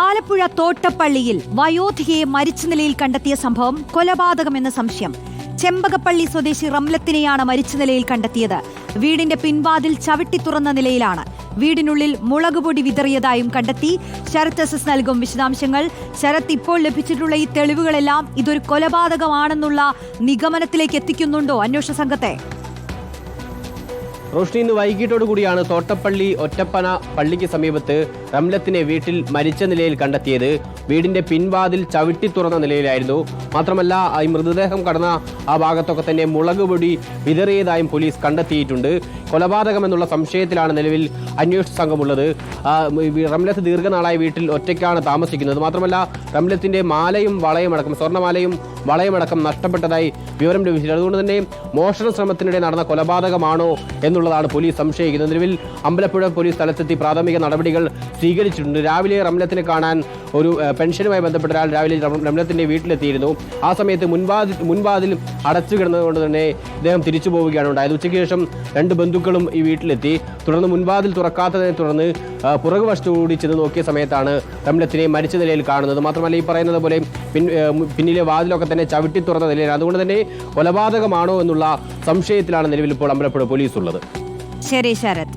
ആലപ്പുഴ തോട്ടപ്പള്ളിയിൽ വയോധികയെ മരിച്ച നിലയിൽ കണ്ടെത്തിയ സംഭവം കൊലപാതകമെന്ന സംശയം. ചെമ്പകപ്പള്ളി സ്വദേശി റംലത്തിനെയാണ് മരിച്ച നിലയിൽ കണ്ടെത്തിയത്. വീടിന്റെ പിൻവാതിൽ ചവിട്ടി തുറന്ന നിലയിലാണ്. വീടിനുള്ളിൽ മുളകുപൊടി വിതറിയതായും കണ്ടെത്തി. ശരത് എസ് എസ് നൽകും വിശദാംശങ്ങൾ. ശരത് ഇപ്പോൾ ലഭിച്ചിട്ടുള്ള ഈ തെളിവുകളെല്ലാം ഇതൊരു കൊലപാതകമാണെന്നുള്ള നിഗമനത്തിലേക്ക് എത്തിക്കുന്നുണ്ടോ അന്വേഷണ സംഘത്തെ? റോഷ്നി ഇന്ന് വൈകിട്ടോടു കൂടിയാണ് തോട്ടപ്പള്ളി ഒറ്റപ്പന പള്ളിക്ക് സമീപത്ത് റംലത്തിനെ വീട്ടിൽ മരിച്ച നിലയിൽ കണ്ടെത്തിയത്. വീടിന്റെ പിൻവാതിൽ ചവിട്ടി തുറന്ന നിലയിലായിരുന്നു. മാത്രമല്ല ഈ മൃതദേഹം കടന്ന ആ ഭാഗത്തൊക്കെ തന്നെ മുളക് പൊടി വിതറിയതായും പോലീസ് കണ്ടെത്തിയിട്ടുണ്ട്. കൊലപാതകം എന്നുള്ള സംശയത്തിലാണ് നിലവിൽ അന്വേഷണ സംഘമുള്ളത്. റംലത്ത് ദീർഘനാളായി വീട്ടിൽ ഒറ്റയ്ക്കാണ് താമസിക്കുന്നത്. മാത്രമല്ല റംലത്തിന്റെ മാലയും വളയും അടക്കം സ്വർണമാലയും വളയുമടക്കം നഷ്ടപ്പെട്ടതായി വിവരം ലഭിച്ചിട്ടുണ്ട്. അതുകൊണ്ട് തന്നെ മോഷണ ശ്രമത്തിനിടെ നടന്ന കൊലപാതകമാണോ എന്നുള്ളതാണ് പോലീസ് സംശയിക്കുന്നത്. നിലവിൽ അമ്പലപ്പുഴ പോലീസ് സ്ഥലത്തെത്തി പ്രാഥമിക നടപടികൾ സ്വീകരിച്ചിട്ടുണ്ട്. രാവിലെ റംലത്തിനെ കാണാൻ ഒരു പെൻഷനുമായി ബന്ധപ്പെട്ട ഒരാൾ രാവിലെ റംലത്തിന്റെ വീട്ടിലെത്തിയിരുന്നു. ആ സമയത്ത് മുൻവാതിൽ മുൻവാതിൽ അടച്ചു കിടന്നതുകൊണ്ട് തന്നെ ഇദ്ദേഹം തിരിച്ചു പോവുകയാണ് ഉണ്ടായത്. ഉച്ചയ്ക്ക് ശേഷം രണ്ട് ബന്ധുക്കളും ഈ വീട്ടിലെത്തി. തുടർന്ന് മുൻവാതിൽ തുറക്കാത്തതിനെ തുടർന്ന് ആ, പുറകു വശത്തുകൂടി ചെന്ന് നോക്കിയ സമയത്താണ് തമിഴത്തിനെ മരിച്ച നിലയിൽ കാണുന്നത്. മാത്രമല്ല ഈ പറയുന്നത് പോലെ പിന്നിലെ വാതിലൊക്കെ തന്നെ ചവിട്ടി തുറന്ന നിലയിലാണ് അതുകൊണ്ട് തന്നെ കൊലപാതകമാണോ എന്നുള്ള സംശയത്തിലാണ് നിലവിൽ ഇപ്പോൾ അമ്പലപ്പുഴ പോലീസ് ഉള്ളത് ശരി ശരത്.